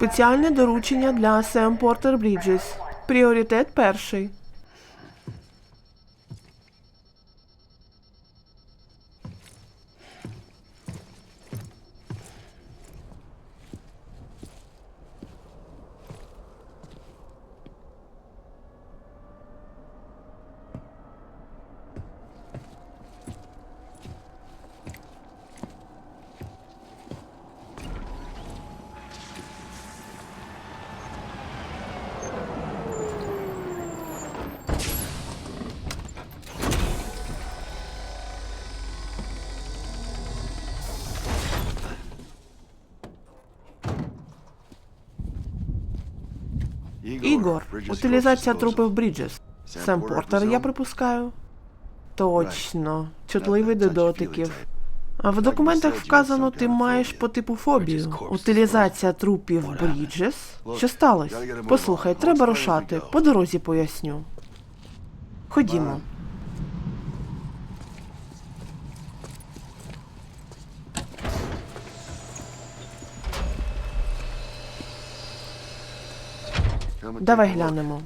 Спеціальне доручення для Сем Портер Bridges. Пріоритет перший. Ігор, утилізація трупів Бріджес. Сем Портер, я припускаю. Точно, чутливий до дотиків. А в документах вказано, ти маєш по типу фобію. Утилізація трупів Бріджес. Що сталося? Послухай, треба рушати. По дорозі поясню. Ходімо. Давай глянемо.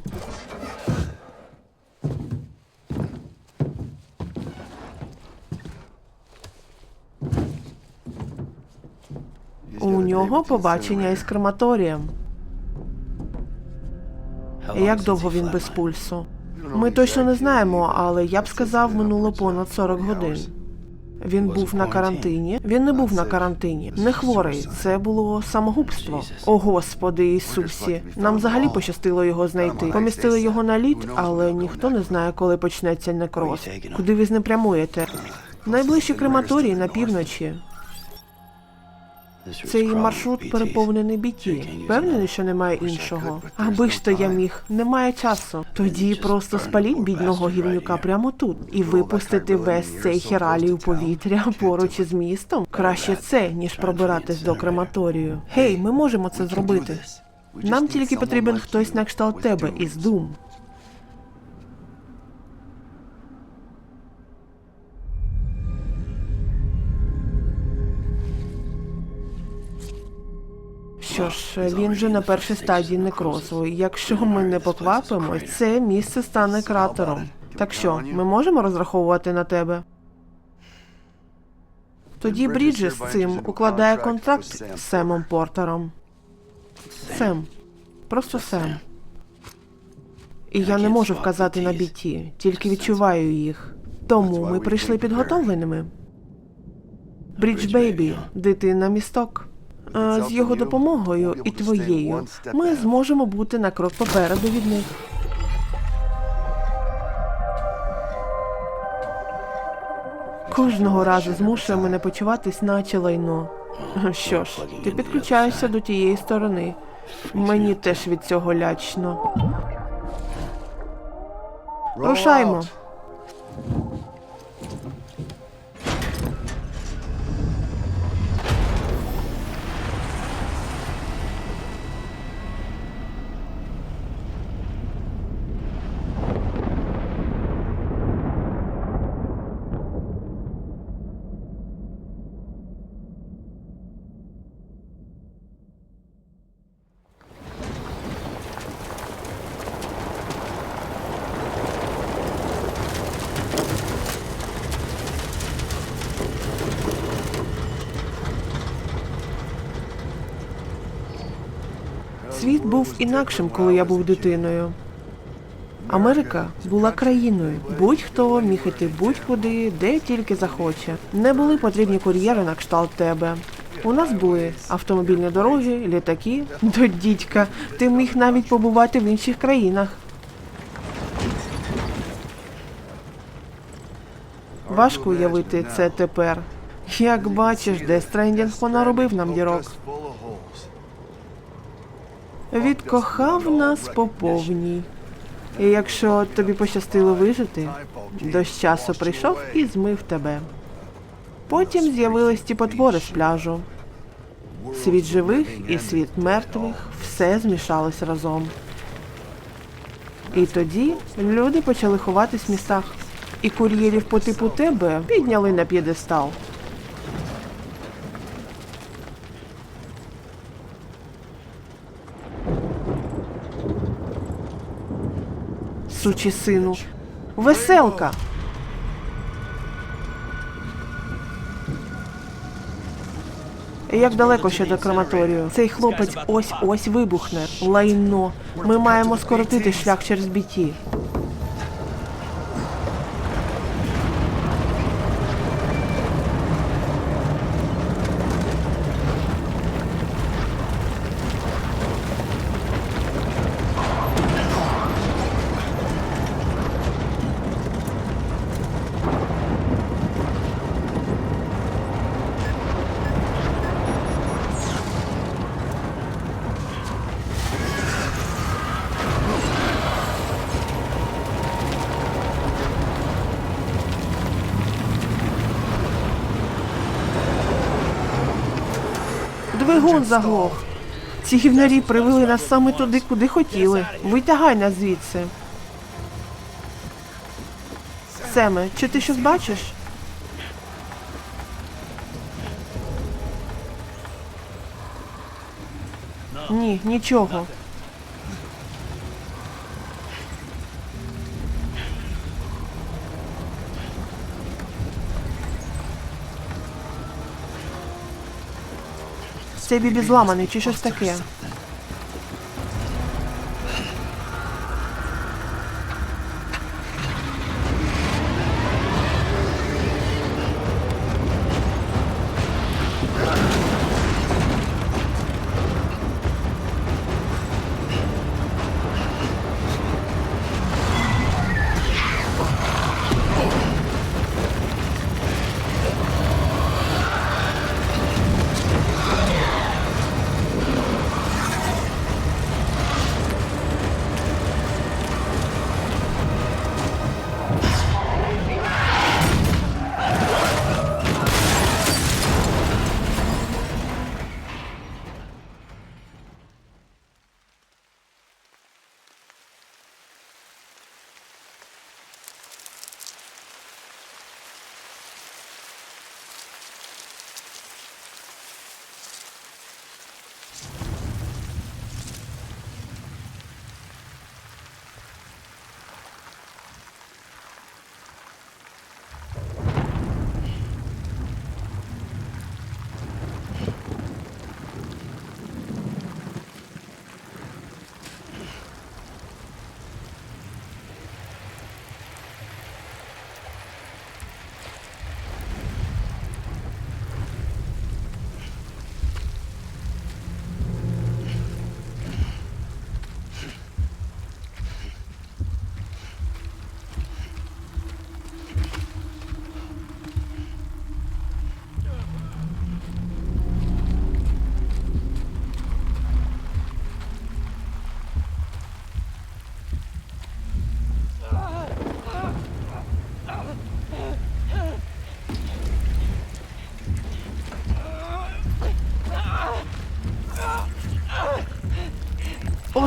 У нього побачення із крематорієм. Як довго він без пульсу? Ми точно не знаємо, але я б сказав, минуло понад 40 годин. Він був на карантині. Він не був на карантині. Не хворий. Це було самогубство. О господи Ісусі. Нам взагалі пощастило його знайти. Помістили його на лід, але ніхто не знає, коли почнеться некроз. Куди ви з ним прямуєте? Найближчі крематорії на півночі. Цей маршрут переповнений біті. Впевнений, що немає іншого. Аби ж то я міг, немає часу. Тоді просто спаліть бідного гівнюка прямо тут і випустити весь цей хералій у повітря поруч із містом. Краще це, ніж пробиратись до крематорію. Гей, ми можемо це зробити. Нам тільки потрібен хтось на кшталт тебе із дум. Що ж, він вже на першій стадії некрозу. Якщо ми не поквапимось, це місце стане кратером. Так що, ми можемо розраховувати на тебе? Тоді Бріджес з цим укладає контракт з Семом Портером. Сем. Просто Сем. І я не можу вказати на біті, тільки відчуваю їх. Тому ми прийшли підготовленими. Брідж Бейбі, дитина місток. З його допомогою і твоєю ми зможемо бути на крок попереду від них. Кожного разу змушує мене почуватись наче лайно. Що ж, ти підключаєшся до тієї сторони. Мені теж від цього лячно. Рушаймо. Світ був інакшим, коли я був дитиною. Америка була країною. Будь-хто міг іти будь-куди, де тільки захоче. Не були потрібні кур'єри на кшталт тебе. У нас були автомобільні дороги, літаки. До дідька, ти міг навіть побувати в інших країнах. Важко уявити це тепер. Як бачиш, де Стрендінг понаробив нам дірок. Відкохав нас по повній. І якщо тобі пощастило вижити, дощ часу прийшов і змив тебе. Потім з'явились ті потвори з пляжу. Світ живих і світ мертвих все змішалось разом. І тоді люди почали ховатись в містах, і кур'єрів по типу тебе підняли на п'єдестал. Сучий сину. Веселка. Як далеко ще до крематорію? Цей хлопець ось-ось вибухне. Лайно. Ми маємо скоротити шлях через біті. Двигун заглох. Ці гівнарі привели нас саме туди, куди хотіли. Витягай нас звідси. Семе, чи ти щось бачиш? Ні, нічого. Цей бібі зламаний чи щось таке.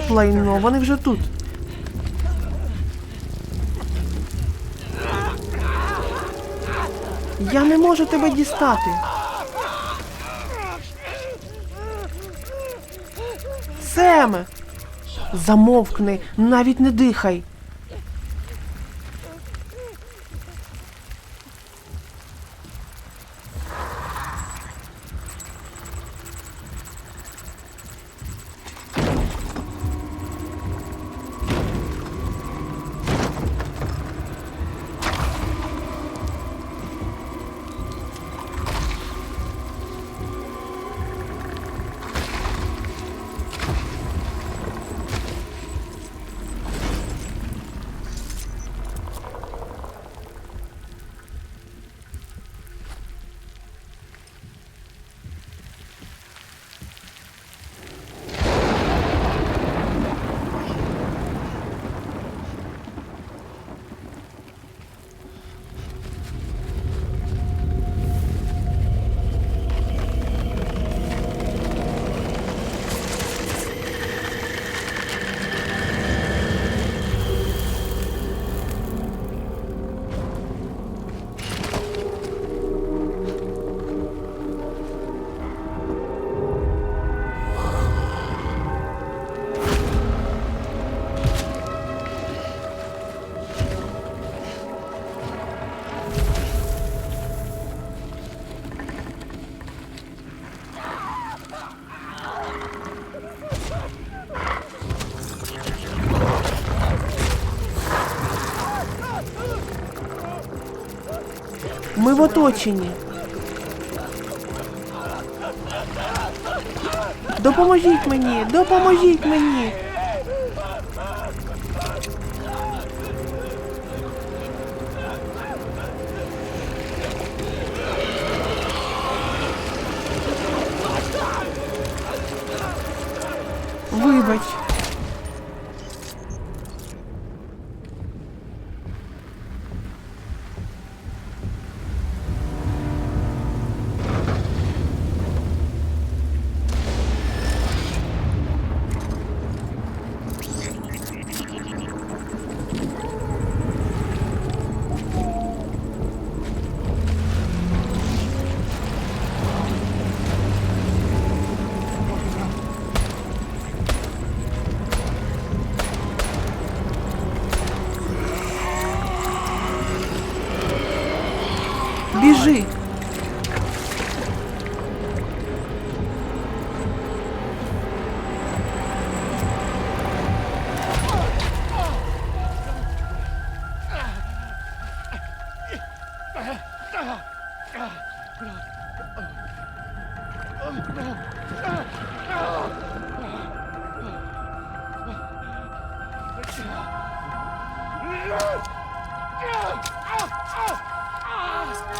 Лайно, вони вже тут. Я не можу тебе дістати. Семе! Замовкни, навіть не дихай. В оточенні. Допоможіть мені! Допоможіть мені!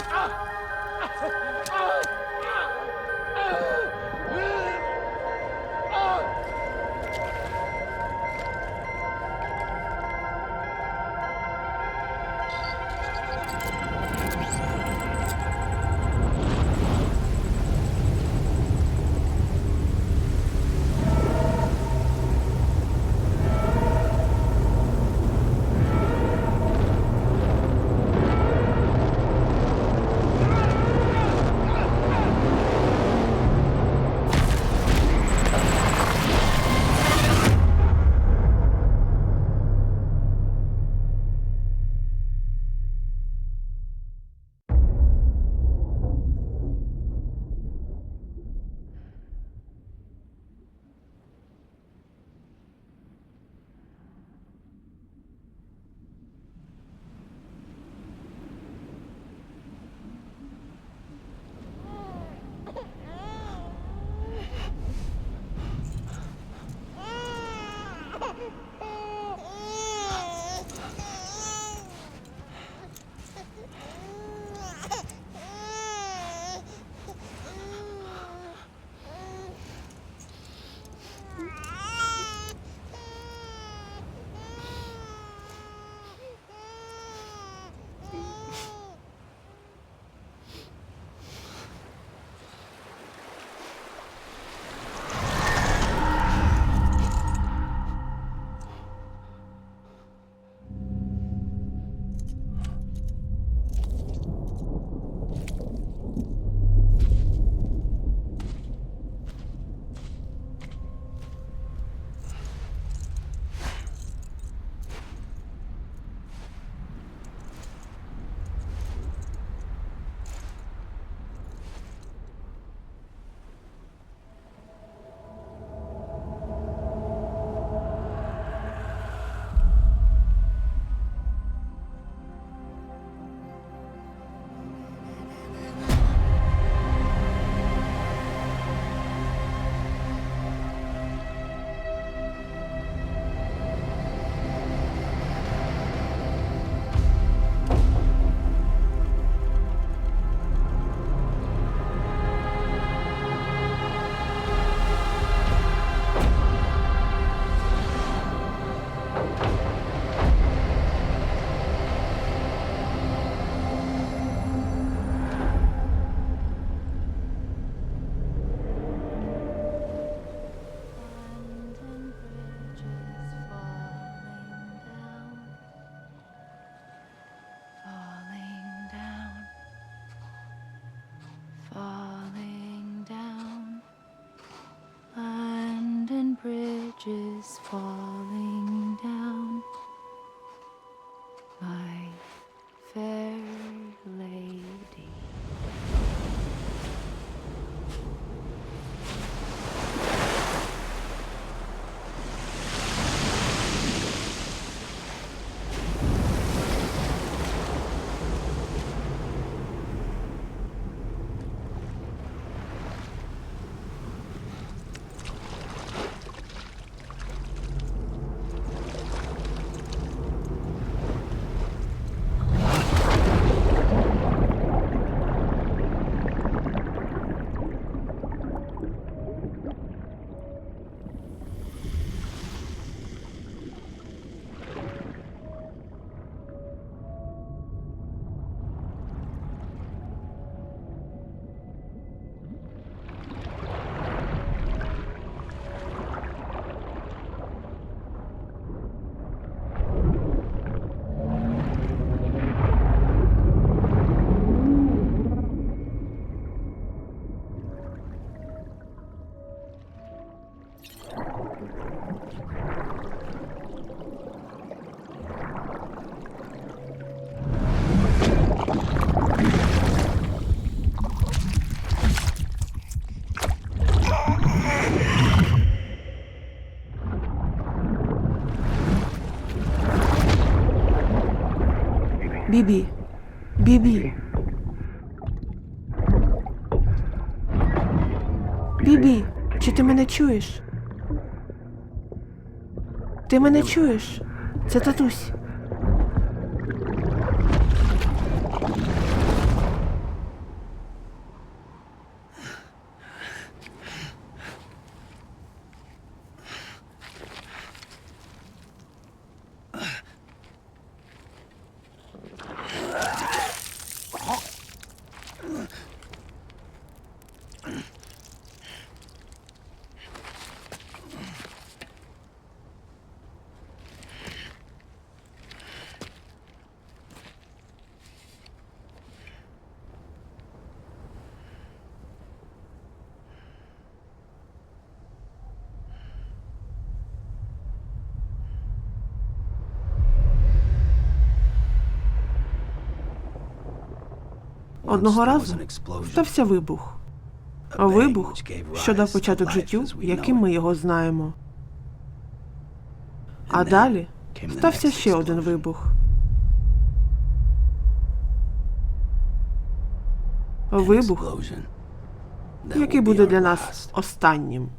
Ah! Бібі. Бібі. Бібі, чи ти мене чуєш? Ти мене чуєш? Це татусь. Одного разу стався вибух. Вибух, що дав початок життю, яким ми його знаємо. А далі стався ще один вибух. Вибух, який буде для нас останнім.